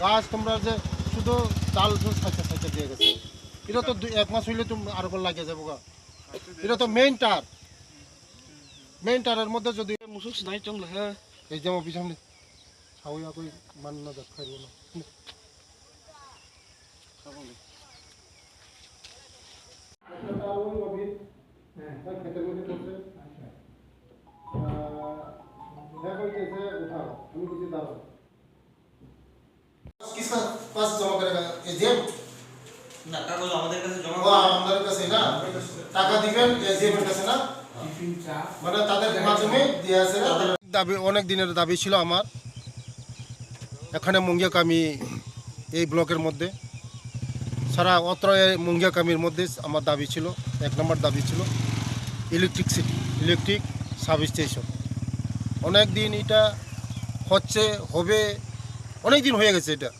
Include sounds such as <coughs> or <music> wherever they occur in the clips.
গাছ তোমরা যে শুধু ডাল সাইতে সাইতে দিয়ে গেছে। এটা তো দুই- এক মাস হইলে তুমি আরও করে লাগিয়ে যাব গা। এটা তো মেইন টার মেইন টারের মধ্যে যদি মুসুক নাই চং লাহে এই যেমন পিছনে ছাউয়া কই মান না দেখাই না। করছে হ্যাঁ কইতেছে উঠাও। আমি কিছু দাঁড়াও দাবি অনেক দিনের দাবি ছিল আমার। এখানে মুঙ্গিয়াকামি এই ব্লকের মধ্যে। সারা অত্র মুঙ্গিয়াকামির মধ্যে আমার দাবি ছিল এক নম্বর দাবি ছিল ইলেকট্রিকসিটি ইলেকট্রিক সাব স্টেশন অনেক দিন এটা হচ্ছে হবে অনেক দিন হয়ে গেছে এটা।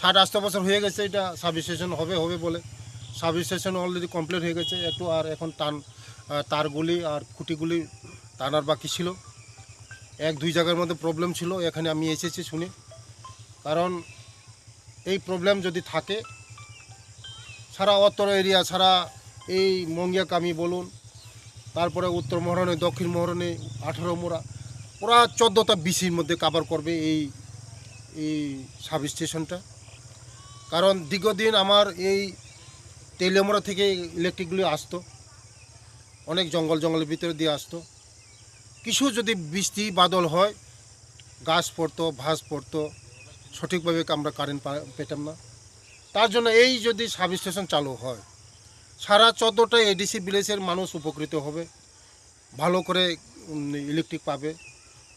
ষাট আশি বছর হয়ে গেছে এটা সাব স্টেশন হবে হবে বলে। সাব স্টেশন অলরেডি কমপ্লিট হয়ে গেছে, একটু আর এখন টান তারগুলি আর খুঁটিগুলি টানার বাকি ছিল। এক, দুই জায়গার মধ্যে প্রবলেম ছিল, এখানে আমি এসেছি শুনে। কারণ এই প্রবলেম যদি থাকে, সারা অত্তর এরিয়া সারা এই মঙ্গিয়াকামি বলুন, তারপরে উত্তর মহরণে, দক্ষিণ মহরণে, আঠারো মোড়া, পুরা চোদ্দোটা বিসির মধ্যে কাভার করবে এই এই সাব স্টেশনটা কারণ দীর্ঘদিন আমার এই তেলেমোড়া থেকে ইলেকট্রিকগুলি আসতো, অনেক জঙ্গল জঙ্গলের ভিতরে দিয়ে আসতো। কিছু যদি বৃষ্টি বাদল হয়, গাছ পড়তো ভাস পড়তো, সঠিকভাবে আমরা কারেন্ট পেতাম না। তার জন্য এই যদি সাব স্টেশন চালু হয়, সারা চোদ্দোটা এডিসি ভিলেজের মানুষ উপকৃত হবে, ভালো করে ইলেকট্রিক পাবে,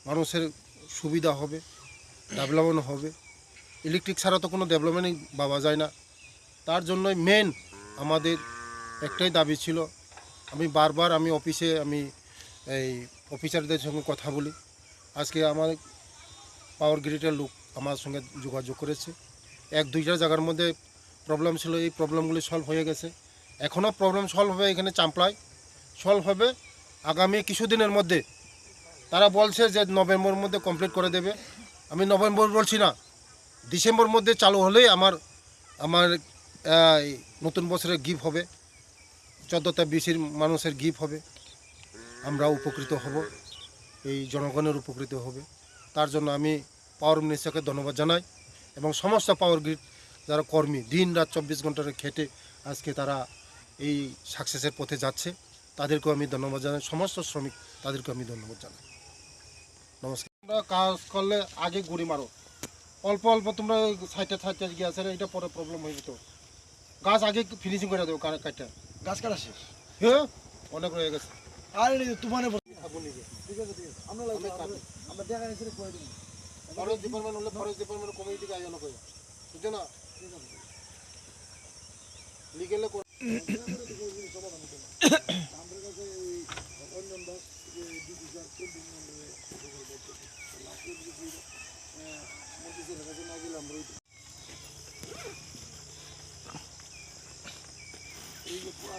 মানুষের সুবিধা হবে ডেভেলপমেন্ট হবে। ইলেকট্রিক ছাড়া তো কোনো ডেভেলপমেন্টই পাওয়া যায় না। তার জন্যই মেন আমাদের একটাই দাবি ছিল, আমি বারবার আমি অফিসে আমি এই অফিসারদের সঙ্গে কথা বলি। আজকে আমার পাওয়ার গ্রিডের লোক আমার সঙ্গে যোগাযোগ করেছে। এক দুইটা জায়গার মধ্যে প্রবলেম ছিল, এই প্রবলেমগুলি সলভ হয়ে গেছে। এখনও প্রবলেম সলভ হবে এখানে চাম্পলায়। সলভ হবে আগামী কিছুদিনের মধ্যে। তারা বলছে যে নভেম্বরের মধ্যে কমপ্লিট করে দেবে। আমি নভেম্বর বলছি না ডিসেম্বর মধ্যে চালু হলেই আমার আমার নতুন বছরের গিফট হবে। চোদ্দোটা বিশির মানুষের গিফট হবে। আমরা উপকৃত হব। এই জনগণের উপকৃত হবে। তার জন্য আমি পাওয়ার মিনিস্টারকে ধন্যবাদ জানাই এবং সমস্ত পাওয়ার গ্রিড যারা কর্মী, দিন রাত চব্বিশ ঘণ্টার খেটে আজকে তারা এই সাকসেসের পথে যাচ্ছে, তাদেরকেও আমি ধন্যবাদ জানাই। সমস্ত শ্রমিক তাদেরকে আমি ধন্যবাদ জানাই। নমস্কার। কাজ করলে আগে গুড়ি মারো। অল্প অল্প তোমরা সাইটে সাইটে গিয়ে আছে এটা পরে প্রবলেম হয়ে যেত। গাছ আগে ফিনিশিং করে দেবো কাটা গাছ কাটা শেষ? হ্যাঁ অনেক রয়ে গেছে। আর এই তুফানে নিজে। ঠিক আছে ঠিক আছে। আমরা আমরা দেখা গেছে করে দিন ফরেস্ট ডিপার্টমেন্ট হলে ফরেস্ট ডিপার্টমেন্ট কমিটি থেকে আয়োজন করে বুঝছ না? লিগেলে <coughs> আমাদের কাছে অঞ্জন দাস